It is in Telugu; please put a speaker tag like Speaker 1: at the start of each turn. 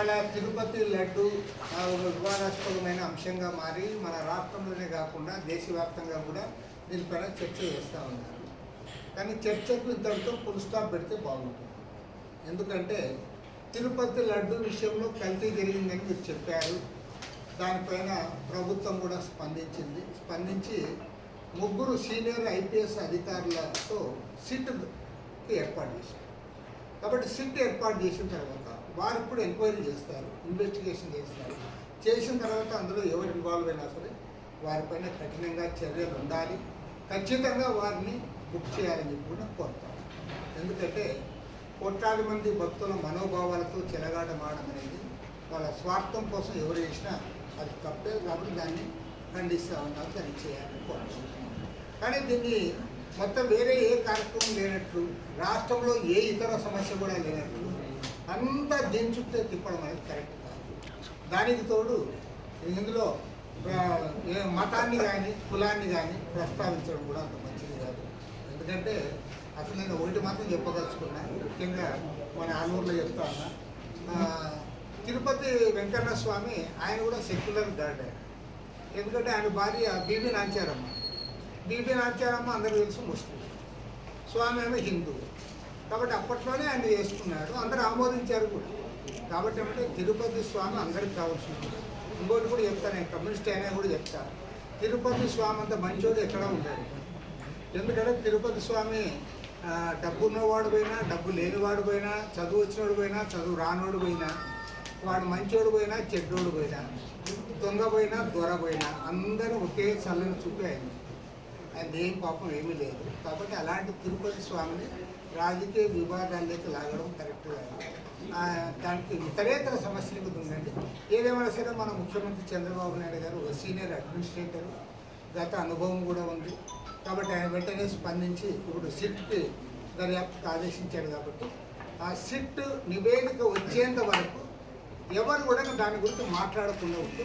Speaker 1: ఇవాళ తిరుపతి లడ్డు ఆ, ఒక వివాదాస్పదమైన అంశంగా మారి మన రాష్ట్రంలోనే కాకుండా దేశవ్యాప్తంగా కూడా దీనిపైన చర్చ చేస్తూ ఉన్నారు. కానీ చర్చకు ఇద్దరితో ఫుల్ స్టాప్ పెడితే బాగుంటుంది. ఎందుకంటే తిరుపతి లడ్డు విషయంలో కల్తీ జరిగిందని మీరు చెప్పారు. దానిపైన ప్రభుత్వం కూడా స్పందించింది. స్పందించి ముగ్గురు సీనియర్ ఐపీఎస్ అధికారులతో సిట్కి ఏర్పాటు చేశారు. కాబట్టి సిట్ ఏర్పాటు చేసిన తర్వాత వారు ఇప్పుడు ఎంక్వైరీ చేస్తారు ఇన్వెస్టిగేషన్ చేస్తారు. చేసిన తర్వాత అందులో ఎవరు ఇన్వాల్వ్ అయినా సరే వారిపైన కఠినంగా చర్యలు ఉండాలి. ఖచ్చితంగా వారిని బుక్ చేయాలని చెప్పి కూడా కోరుతాను ఎందుకంటే కోట్లాది మంది భక్తుల మనోభావాలతో చెలగాటమాడడం అనేది వాళ్ళ స్వార్థం కోసం ఎవరు చేసినా అది తప్పే కాబట్టి దాన్ని ఖండిస్తూ ఉన్నారు దాన్ని చేయాలని కోరుకుంటున్నాను కానీ దీన్ని మొత్తం వేరే ఏ కార్యక్రమం లేనట్లు రాష్ట్రంలో ఏ ఇతర సమస్య కూడా లేనట్లు అంతా దీని తిప్పడం అనేది కరెక్ట్ కాదు. దానికి తోడు ఇందులో మతాన్ని కానీ కులాన్ని కానీ ప్రస్తావించడం కూడా అంత మంచిది కాదు. ఎందుకంటే అసలు నేను ఒకటి మాత్రం చెప్పదలుచుకున్నా ముఖ్యంగా మన ఆలూరులో చెప్తా ఉన్నా తిరుపతి వెంకన్న స్వామి ఆయన కూడా సెక్యులర్ గాడ్ ఆయన. ఎందుకంటే ఆయన భార్య బీబీ నాంచారమ్మ. బీబీ నాంచారమ్మ అందరూ తెలుసు ముస్లిం స్వామి ఏమో హిందూ. కాబట్టి అప్పట్లోనే ఆయన చేసుకున్నారు అందరూ ఆమోదించారు కూడా. కాబట్టి ఏమంటే తిరుపతి స్వామి అందరికి కావాల్సింది ఇంకోటి కూడా చెప్తాను కమ్యూనిస్ట్ అయినా కూడా చెప్తా. తిరుపతి స్వామి అంత మంచోడు ఎక్కడ ఉంటాడు ఎందుకంటే తిరుపతి స్వామి డబ్బు ఉన్నవాడు పోయినా డబ్బు లేనివాడు పోయినా చదువు వచ్చినోడు పోయినా చదువు రానోడు పోయినా వాడు మంచోడు పోయినా చెడ్డోడు పోయినా దొంగ పోయినా దొర పోయినా అందరూ ఒకే చల్లని చూపి అయింది ఆయన ఏం పాపం ఏమీ లేదు. కాబట్టి అలాంటి తిరుపతి స్వామిని రాజకీయ వివాదాల్లోకి లాగడం కరెక్ట్ కాదు. దానికి ఇతరేతర సమస్యలు కూడా ఉందండి. ఏదేమైనా సరే మన ముఖ్యమంత్రి చంద్రబాబు నాయుడు గారు ఒక సీనియర్ అడ్మినిస్ట్రేటర్. గత అనుభవం కూడా ఉంది. కాబట్టి ఆయన వెంటనే స్పందించి ఇప్పుడు సిట్ దర్యాప్తుకు ఆదేశించాడు కాబట్టి ఆ సిట్ నివేదిక వచ్చేంత వరకు ఎవరు కూడా దాని గురించి మాట్లాడకుండా ఉంటే